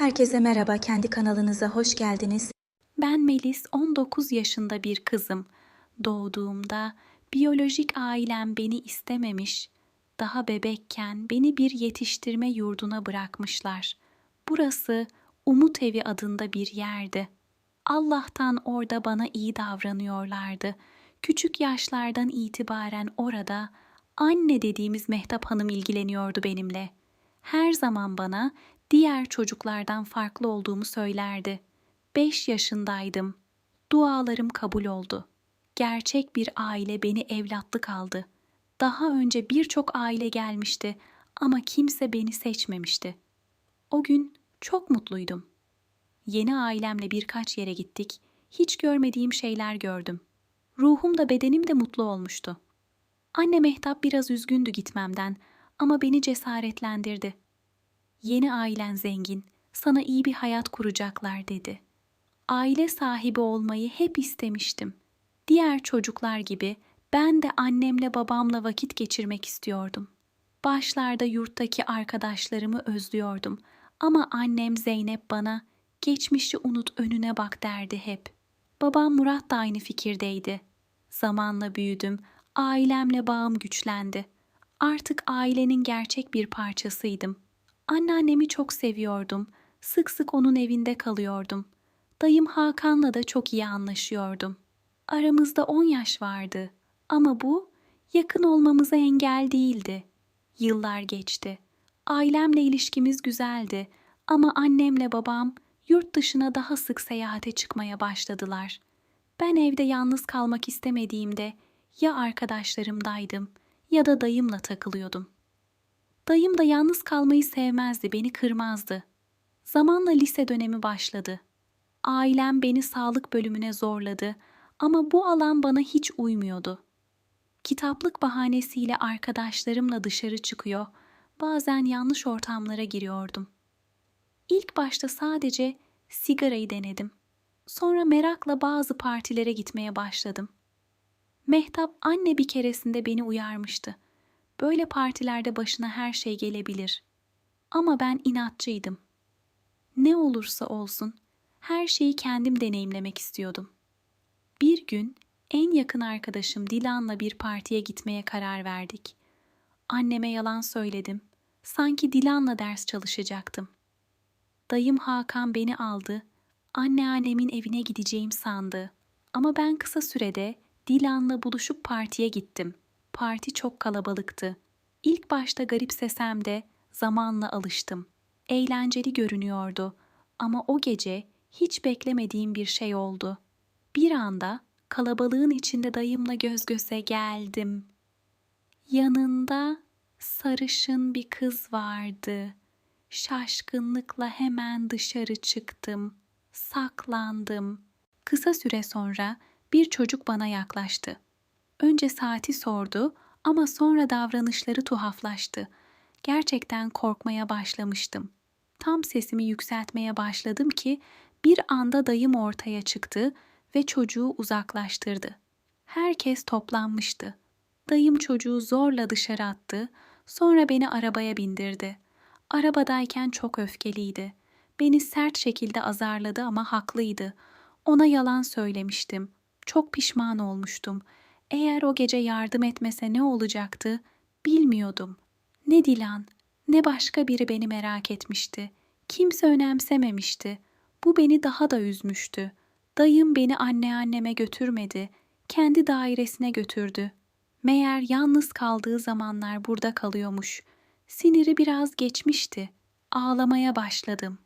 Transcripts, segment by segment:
Herkese merhaba, kendi kanalınıza hoş geldiniz. Ben Melis, 19 yaşında bir kızım. Doğduğumda biyolojik ailem beni istememiş. Daha bebekken beni bir yetiştirme yurduna bırakmışlar. Burası Umut Evi adında bir yerdi. Allah'tan orada bana iyi davranıyorlardı. Küçük yaşlardan itibaren orada anne dediğimiz Mehtap Hanım ilgileniyordu benimle. Her zaman bana diğer çocuklardan farklı olduğumu söylerdi. Beş yaşındaydım. Dualarım kabul oldu. Gerçek bir aile beni evlatlık aldı. Daha önce birçok aile gelmişti ama kimse beni seçmemişti. O gün çok mutluydum. Yeni ailemle birkaç yere gittik. Hiç görmediğim şeyler gördüm. Ruhum da bedenim de mutlu olmuştu. Anne Mehtap biraz üzgündü gitmemden ama beni cesaretlendirdi. Yeni ailen zengin, sana iyi bir hayat kuracaklar dedi. Aile sahibi olmayı hep istemiştim. Diğer çocuklar gibi ben de annemle babamla vakit geçirmek istiyordum. Başlarda yurttaki arkadaşlarımı özlüyordum ama annem Zeynep bana geçmişi unut önüne bak derdi hep. Babam Murat da aynı fikirdeydi. Zamanla büyüdüm, ailemle bağım güçlendi. Artık ailenin gerçek bir parçasıydım. Anneannemi çok seviyordum. Sık sık onun evinde kalıyordum. Dayım Hakan'la da çok iyi anlaşıyordum. Aramızda 10 yaş vardı ama bu yakın olmamıza engel değildi. Yıllar geçti. Ailemle ilişkimiz güzeldi ama annemle babam yurt dışına daha sık seyahate çıkmaya başladılar. Ben evde yalnız kalmak istemediğimde ya arkadaşlarımdaydım ya da dayımla takılıyordum. Dayım da yalnız kalmayı sevmezdi, beni kırmazdı. Zamanla lise dönemi başladı. Ailem beni sağlık bölümüne zorladı ama bu alan bana hiç uymuyordu. Kitaplık bahanesiyle arkadaşlarımla dışarı çıkıyor, bazen yanlış ortamlara giriyordum. İlk başta sadece sigarayı denedim. Sonra merakla bazı partilere gitmeye başladım. Mehtap anne bir keresinde beni uyarmıştı. Böyle partilerde başına her şey gelebilir. Ama ben inatçıydım. Ne olursa olsun her şeyi kendim deneyimlemek istiyordum. Bir gün en yakın arkadaşım Dilan'la bir partiye gitmeye karar verdik. Anneme yalan söyledim. Sanki Dilan'la ders çalışacaktım. Dayım Hakan beni aldı. Anneannemin evine gideceğim sandı. Ama ben kısa sürede Dilan'la buluşup partiye gittim. Parti çok kalabalıktı. İlk başta garipsesem de zamanla alıştım. Eğlenceli görünüyordu ama o gece hiç beklemediğim bir şey oldu. Bir anda kalabalığın içinde dayımla göz göze geldim. Yanında sarışın bir kız vardı. Şaşkınlıkla hemen dışarı çıktım. Saklandım. Kısa süre sonra bir çocuk bana yaklaştı. Önce saati sordu ama sonra davranışları tuhaflaştı. Gerçekten korkmaya başlamıştım. Tam sesimi yükseltmeye başladım ki bir anda dayım ortaya çıktı ve çocuğu uzaklaştırdı. Herkes toplanmıştı. Dayım çocuğu zorla dışarı attı, sonra beni arabaya bindirdi. Arabadayken çok öfkeliydi. Beni sert şekilde azarladı ama haklıydı. Ona yalan söylemiştim. Çok pişman olmuştum. Eğer o gece yardım etmese ne olacaktı bilmiyordum. Ne Dilan, ne başka biri beni merak etmişti. Kimse önemsememişti. Bu beni daha da üzmüştü. Dayım beni anneanneme götürmedi. Kendi dairesine götürdü. Meğer yalnız kaldığı zamanlar burada kalıyormuş. Siniri biraz geçmişti. Ağlamaya başladım.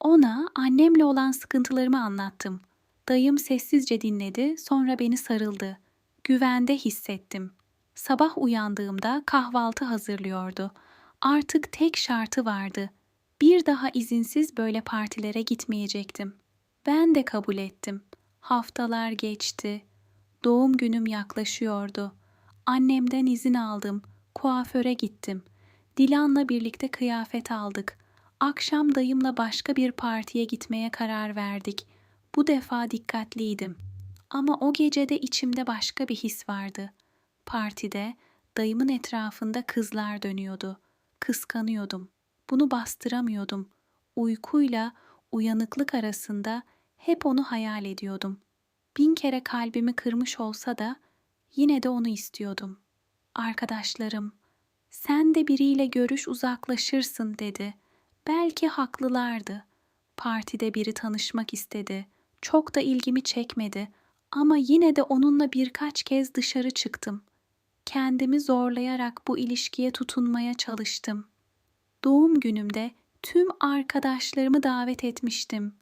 Ona annemle olan sıkıntılarımı anlattım. Dayım sessizce dinledi, sonra beni sarıldı. Güvende hissettim. Sabah uyandığımda kahvaltı hazırlıyordu. Artık tek şartı vardı. Bir daha izinsiz böyle partilere gitmeyecektim. Ben de kabul ettim. Haftalar geçti. Doğum günüm yaklaşıyordu. Annemden izin aldım. Kuaföre gittim. Dilan'la birlikte kıyafet aldık. Akşam dayımla başka bir partiye gitmeye karar verdik. Bu defa dikkatliydim. Ama o gecede içimde başka bir his vardı. Partide dayımın etrafında kızlar dönüyordu. Kıskanıyordum. Bunu bastıramıyordum. Uykuyla uyanıklık arasında hep onu hayal ediyordum. Bin kere kalbimi kırmış olsa da yine de onu istiyordum. Arkadaşlarım, sen de biriyle görüş uzaklaşırsın dedi. Belki haklılardı. Partide biri tanışmak istedi. Çok da ilgimi çekmedi ama yine de onunla birkaç kez dışarı çıktım. Kendimi zorlayarak bu ilişkiye tutunmaya çalıştım. Doğum günümde tüm arkadaşlarımı davet etmiştim.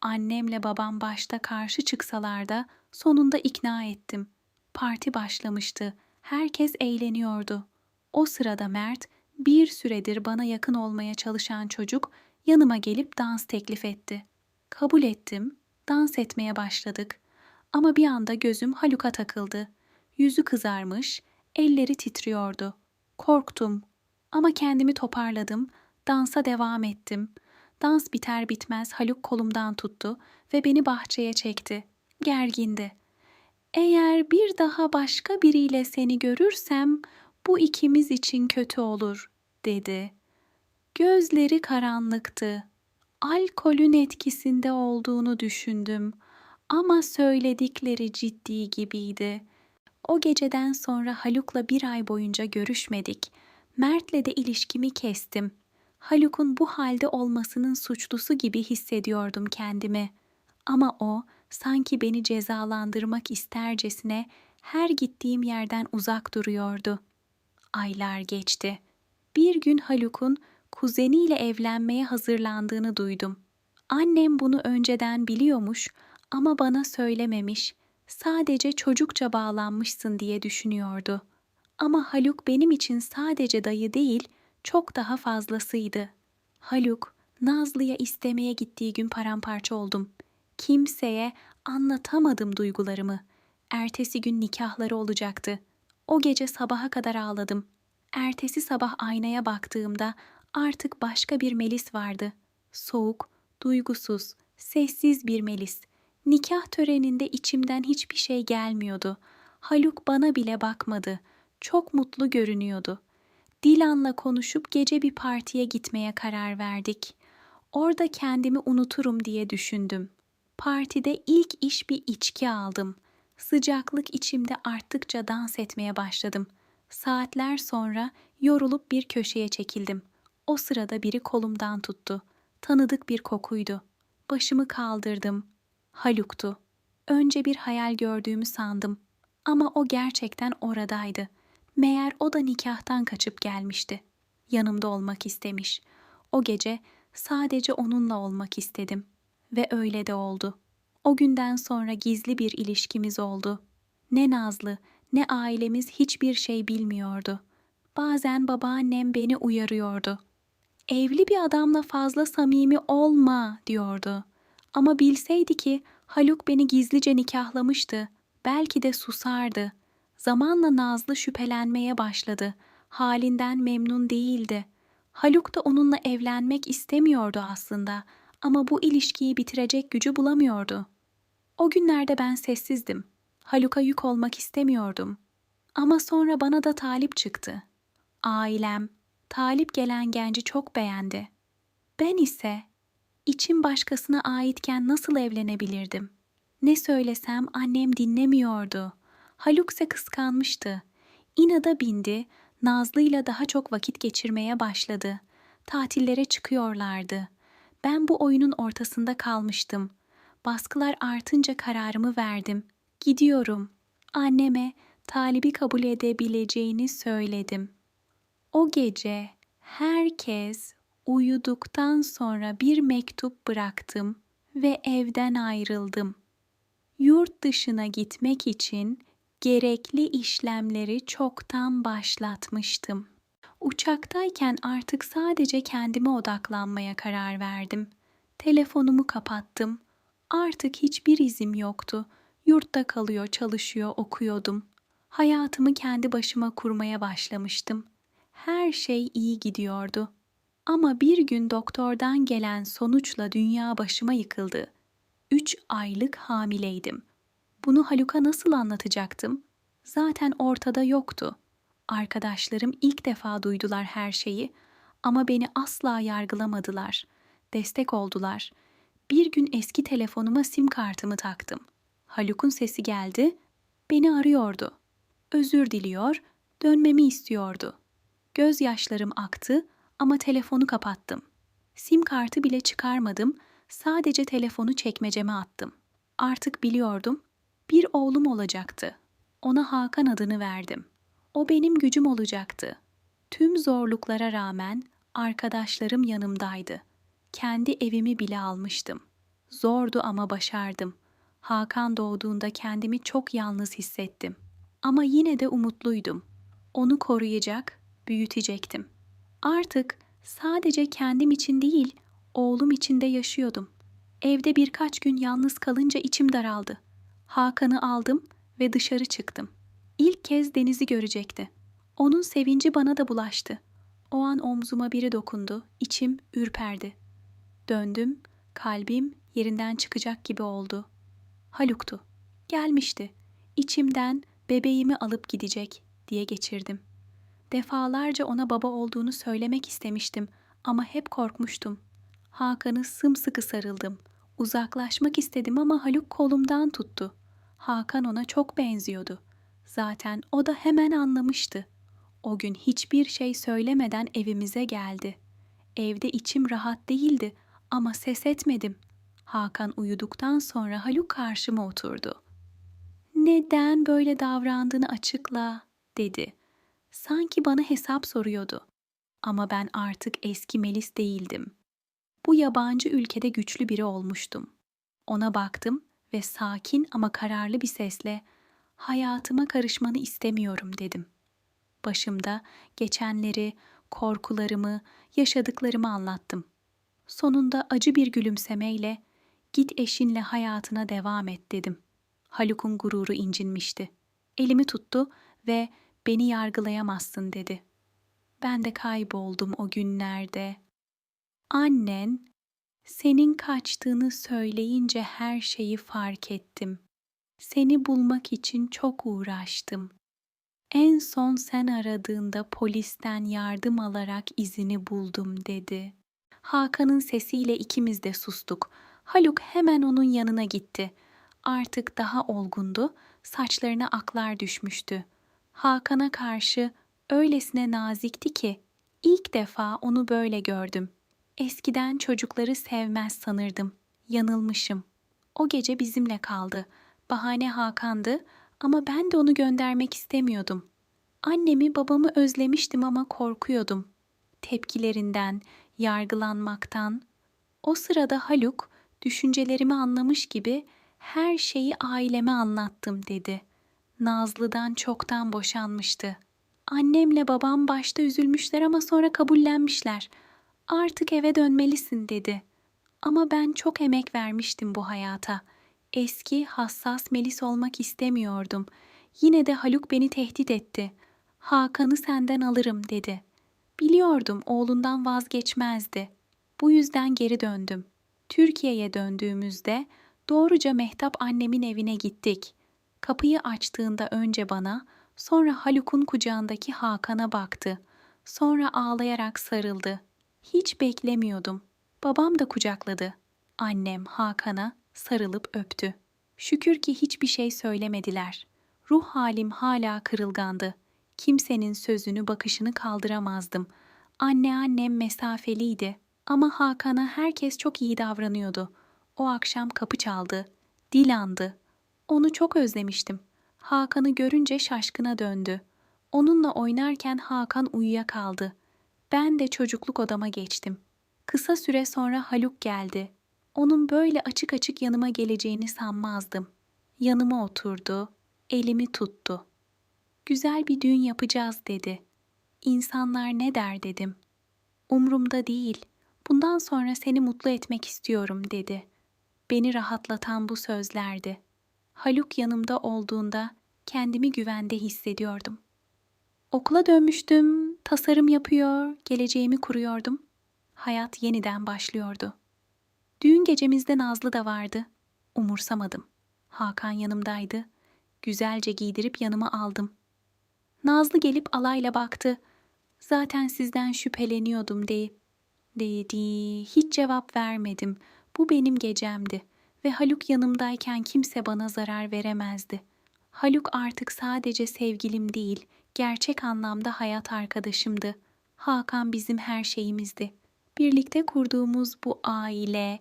Annemle babam başta karşı çıksalar da sonunda ikna ettim. Parti başlamıştı. Herkes eğleniyordu. O sırada Mert, bir süredir bana yakın olmaya çalışan çocuk yanıma gelip dans teklif etti. Kabul ettim. Dans etmeye başladık. Ama bir anda gözüm Haluk'a takıldı. Yüzü kızarmış, elleri titriyordu. Korktum ama kendimi toparladım. Dansa devam ettim. Dans biter bitmez Haluk kolumdan tuttu ve beni bahçeye çekti. Gergindi. Eğer bir daha başka biriyle seni görürsem bu ikimiz için kötü olur, dedi. Gözleri karanlıktı. Alkolün etkisinde olduğunu düşündüm ama söyledikleri ciddi gibiydi. O geceden sonra Haluk'la bir ay boyunca görüşmedik. Mert'le de ilişkimi kestim. Haluk'un bu halde olmasının suçlusu gibi hissediyordum kendimi. Ama o sanki beni cezalandırmak istercesine her gittiğim yerden uzak duruyordu. Aylar geçti. Bir gün Haluk'un kuzeniyle evlenmeye hazırlandığını duydum. Annem bunu önceden biliyormuş ama bana söylememiş. Sadece çocukça bağlanmışsın diye düşünüyordu. Ama Haluk benim için sadece dayı değil, çok daha fazlasıydı. Haluk, Nazlı'ya istemeye gittiği gün paramparça oldum. Kimseye anlatamadım duygularımı. Ertesi gün nikahları olacaktı. O gece sabaha kadar ağladım. Ertesi sabah aynaya baktığımda artık başka bir Melis vardı. Soğuk, duygusuz, sessiz bir Melis. Nikah töreninde içimden hiçbir şey gelmiyordu. Haluk bana bile bakmadı. Çok mutlu görünüyordu. Dilan'la konuşup gece bir partiye gitmeye karar verdik. Orada kendimi unuturum diye düşündüm. Partide ilk iş bir içki aldım. Sıcaklık içimde arttıkça dans etmeye başladım. Saatler sonra yorulup bir köşeye çekildim. O sırada biri kolumdan tuttu. Tanıdık bir kokuydu. Başımı kaldırdım. Haluk'tu. Önce bir hayal gördüğümü sandım. Ama o gerçekten oradaydı. Meğer o da nikahtan kaçıp gelmişti. Yanımda olmak istemiş. O gece sadece onunla olmak istedim. Ve öyle de oldu. O günden sonra gizli bir ilişkimiz oldu. Ne Nazlı, ne ailemiz hiçbir şey bilmiyordu. Bazen babaannem beni uyarıyordu. Evli bir adamla fazla samimi olma diyordu. Ama bilseydi ki Haluk beni gizlice nikahlamıştı. Belki de susardı. Zamanla Nazlı şüphelenmeye başladı. Halinden memnun değildi. Haluk da onunla evlenmek istemiyordu aslında ama bu ilişkiyi bitirecek gücü bulamıyordu. O günlerde ben sessizdim. Haluk'a yük olmak istemiyordum. Ama sonra bana da talip çıktı. Ailem, talip gelen genci çok beğendi. Ben ise içim başkasına aitken nasıl evlenebilirdim? Ne söylesem annem dinlemiyordu. Haluk ise kıskanmıştı. İnada bindi, Nazlı'yla daha çok vakit geçirmeye başladı. Tatillere çıkıyorlardı. Ben bu oyunun ortasında kalmıştım. Baskılar artınca kararımı verdim. Gidiyorum. Anneme talibi kabul edebileceğini söyledim. O gece herkes uyuduktan sonra bir mektup bıraktım ve evden ayrıldım. Yurt dışına gitmek için gerekli işlemleri çoktan başlatmıştım. Uçaktayken artık sadece kendime odaklanmaya karar verdim. Telefonumu kapattım. Artık hiçbir izim yoktu. Yurtta kalıyor, çalışıyor, okuyordum. Hayatımı kendi başıma kurmaya başlamıştım. Her şey iyi gidiyordu. Ama bir gün doktordan gelen sonuçla dünya başıma yıkıldı. Üç aylık hamileydim. Bunu Haluk'a nasıl anlatacaktım? Zaten ortada yoktu. Arkadaşlarım ilk defa duydular her şeyi ama beni asla yargılamadılar. destek oldular. Bir gün eski telefonuma sim kartımı taktım. Haluk'un sesi geldi, beni arıyordu. Özür diliyor, dönmemi istiyordu. Gözyaşlarım aktı ama telefonu kapattım. Sim kartı bile çıkarmadım, sadece telefonu çekmeceme attım. Artık biliyordum, bir oğlum olacaktı. Ona Hakan adını verdim. O benim gücüm olacaktı. Tüm zorluklara rağmen arkadaşlarım yanımdaydı. Kendi evimi bile almıştım. Zordu ama başardım. Hakan doğduğunda kendimi çok yalnız hissettim. Ama yine de umutluydum. Onu koruyacak, büyütecektim. Artık sadece kendim için değil, oğlum için de yaşıyordum. Evde birkaç gün yalnız kalınca içim daraldı. Hakan'ı aldım ve dışarı çıktım. İlk kez denizi görecekti. Onun sevinci bana da bulaştı. O an omzuma biri dokundu, içim ürperdi. Döndüm, kalbim yerinden çıkacak gibi oldu. Haluk'tu. Gelmişti. İçimden bebeğimi alıp gidecek diye geçirdim. Defalarca ona baba olduğunu söylemek istemiştim ama hep korkmuştum. Hakan'ı sımsıkı sarıldım. Uzaklaşmak istedim ama Haluk kolumdan tuttu. Hakan ona çok benziyordu. Zaten o da hemen anlamıştı. O gün hiçbir şey söylemeden evimize geldi. Evde içim rahat değildi ama ses etmedim. Hakan uyuduktan sonra Haluk karşıma oturdu. Neden böyle davrandığını açıkla, dedi. Sanki bana hesap soruyordu. Ama ben artık eski Melis değildim. Bu yabancı ülkede güçlü biri olmuştum. Ona baktım ve sakin ama kararlı bir sesle hayatıma karışmanı istemiyorum dedim. Başımda geçenleri, korkularımı, yaşadıklarımı anlattım. Sonunda acı bir gülümsemeyle git eşinle hayatına devam et dedim. Haluk'un gururu incinmişti. Elimi tuttu ve beni yargılayamazsın dedi. Ben de kayboldum o günlerde. Annen senin kaçtığını söyleyince her şeyi fark ettim. Seni bulmak için çok uğraştım. En son sen aradığında polisten yardım alarak izini buldum dedi. Hakan'ın sesiyle ikimiz de sustuk. Haluk hemen onun yanına gitti. Artık daha olgundu, saçlarına aklar düşmüştü. Hakan'a karşı öylesine nazikti ki ilk defa onu böyle gördüm. Eskiden çocukları sevmez sanırdım. Yanılmışım. O gece bizimle kaldı. Bahane Hakan'dı ama ben de onu göndermek istemiyordum. Annemi babamı özlemiştim ama korkuyordum. Tepkilerinden, yargılanmaktan. O sırada Haluk düşüncelerimi anlamış gibi her şeyi aileme anlattım dedi. Nazlı'dan çoktan boşanmıştı. Annemle babam başta üzülmüşler ama sonra kabullenmişler. Artık eve dönmelisin dedi. Ama ben çok emek vermiştim bu hayata. Eski, hassas Melis olmak istemiyordum. Yine de Haluk beni tehdit etti. Hakan'ı senden alırım dedi. Biliyordum oğlundan vazgeçmezdi. Bu yüzden geri döndüm. Türkiye'ye döndüğümüzde doğruca Mehtap annemin evine gittik. Kapıyı açtığında önce bana, sonra Haluk'un kucağındaki Hakan'a baktı. Sonra ağlayarak sarıldı. Hiç beklemiyordum. Babam da kucakladı. Annem Hakan'a sarılıp öptü. Şükür ki hiçbir şey söylemediler. Ruh halim hala kırılgandı. Kimsenin sözünü, bakışını kaldıramazdım. Anne annem mesafeliydi ama Hakan'a herkes çok iyi davranıyordu. O akşam kapı çaldı. Dilandı. Onu çok özlemiştim. Hakan'ı görünce şaşkına döndü. Onunla oynarken Hakan uyuyakaldı. Ben de çocukluk odama geçtim. Kısa süre sonra Haluk geldi. Onun böyle açık açık yanıma geleceğini sanmazdım. Yanıma oturdu, elimi tuttu. Güzel bir düğün yapacağız dedi. İnsanlar ne der dedim. Umrumda değil. Bundan sonra seni mutlu etmek istiyorum dedi. Beni rahatlatan bu sözlerdi. Haluk yanımda olduğunda kendimi güvende hissediyordum. Okula dönmüştüm, tasarım yapıyor, geleceğimi kuruyordum. Hayat yeniden başlıyordu. Düğün gecemizde Nazlı da vardı. Umursamadım. Hakan yanımdaydı. Güzelce giydirip yanıma aldım. Nazlı gelip alayla baktı. Zaten sizden şüpheleniyordum deyip. dedi. Hiç cevap vermedim. Bu benim gecemdi ve Haluk yanımdayken kimse bana zarar veremezdi. Haluk artık sadece sevgilim değil, gerçek anlamda hayat arkadaşımdı. Hakan bizim her şeyimizdi. Birlikte kurduğumuz bu aile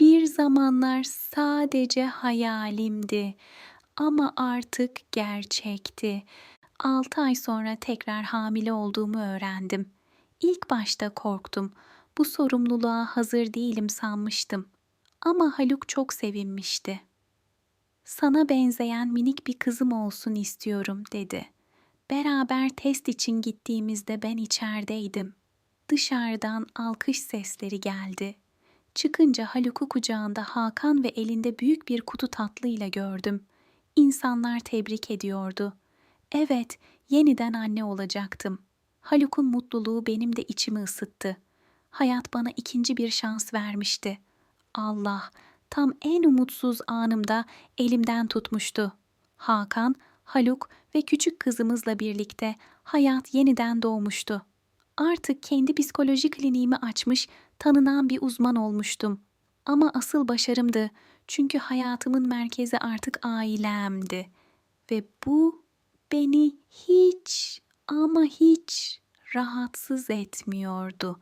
bir zamanlar sadece hayalimdi ama artık gerçekti. 6 ay sonra tekrar hamile olduğumu öğrendim. İlk başta korktum. Bu sorumluluğa hazır değilim sanmıştım. Ama Haluk çok sevinmişti. Sana benzeyen minik bir kızım olsun istiyorum dedi. Beraber test için gittiğimizde ben içerideydim. Dışarıdan alkış sesleri geldi. Çıkınca Haluk'u kucağında Hakan ve elinde büyük bir kutu tatlıyla gördüm. İnsanlar tebrik ediyordu. Evet, yeniden anne olacaktım. Haluk'un mutluluğu benim de içimi ısıttı. Hayat bana ikinci bir şans vermişti. Allah tam en umutsuz anımda elimden tutmuştu. Hakan, Haluk ve küçük kızımızla birlikte hayat yeniden doğmuştu. Artık kendi psikoloji kliniğimi açmış, tanınan bir uzman olmuştum. Ama asıl başarımdı. Çünkü hayatımın merkezi artık ailemdi. Ve bu beni hiç ama hiç rahatsız etmiyordu.